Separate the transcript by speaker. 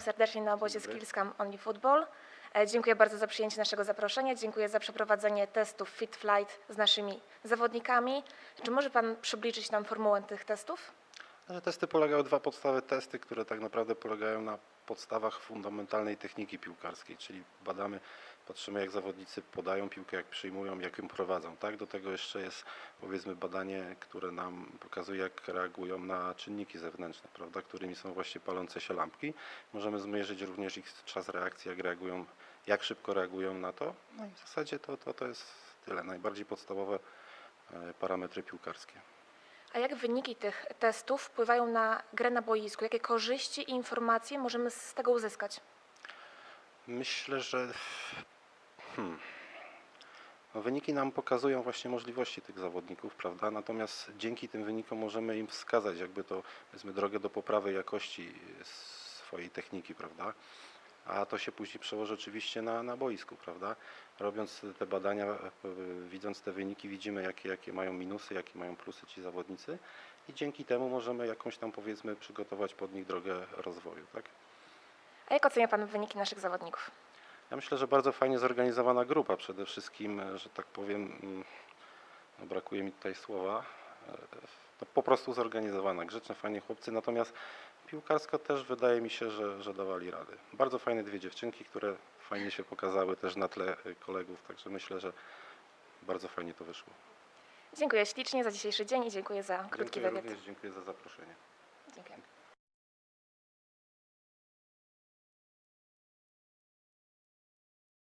Speaker 1: serdecznie na obozie
Speaker 2: dobry.
Speaker 1: Skillscam Only Football. E, Dziękuję bardzo za przyjęcie naszego zaproszenia. Dziękuję za przeprowadzenie testów Fit Flight z naszymi zawodnikami. Czy może Pan przybliżyć nam formułę tych testów?
Speaker 2: Że testy polegają dwa podstawowe testy, które tak naprawdę polegają na podstawach fundamentalnej techniki piłkarskiej, czyli badamy, patrzymy jak zawodnicy podają piłkę, jak przyjmują, jak ją prowadzą. Tak? Do tego jeszcze jest powiedzmy badanie, które nam pokazuje, jak reagują na czynniki zewnętrzne, prawda? którymi są właśnie palące się lampki. Możemy zmierzyć również ich czas reakcji, jak reagują, jak szybko reagują na to. No i w zasadzie to, to, to jest tyle, najbardziej podstawowe e, parametry piłkarskie.
Speaker 1: A jak wyniki tych testów wpływają na grę na boisku? Jakie korzyści i informacje możemy z tego uzyskać?
Speaker 2: Myślę, że hmm, no wyniki nam pokazują właśnie możliwości tych zawodników, prawda? Natomiast dzięki tym wynikom możemy im wskazać jakby to, powiedzmy, drogę do poprawy jakości swojej techniki, prawda? A to się później przełoży oczywiście na, na boisku, prawda? Robiąc te badania, e, widząc te wyniki, widzimy jakie, jakie mają minusy, jakie mają plusy ci zawodnicy i dzięki temu możemy jakąś tam powiedzmy przygotować pod nich drogę rozwoju, tak?
Speaker 1: A jak ocenia Pan wyniki naszych zawodników?
Speaker 2: Ja myślę, że bardzo fajnie zorganizowana grupa. Przede wszystkim, e, że tak powiem, mm, no brakuje mi tutaj słowa, no po prostu zorganizowana, grzeczne, fajnie chłopcy. Natomiast piłkarsko też wydaje mi się, że, że dawali rady. Bardzo fajne dwie dziewczynki, które fajnie się pokazały też na tle e, kolegów, także myślę, że bardzo fajnie to wyszło.
Speaker 1: Dziękuję ślicznie za dzisiejszy dzień i dziękuję za krótki
Speaker 2: Dziękuję
Speaker 1: wywiad.
Speaker 2: również, dziękuję za zaproszenie.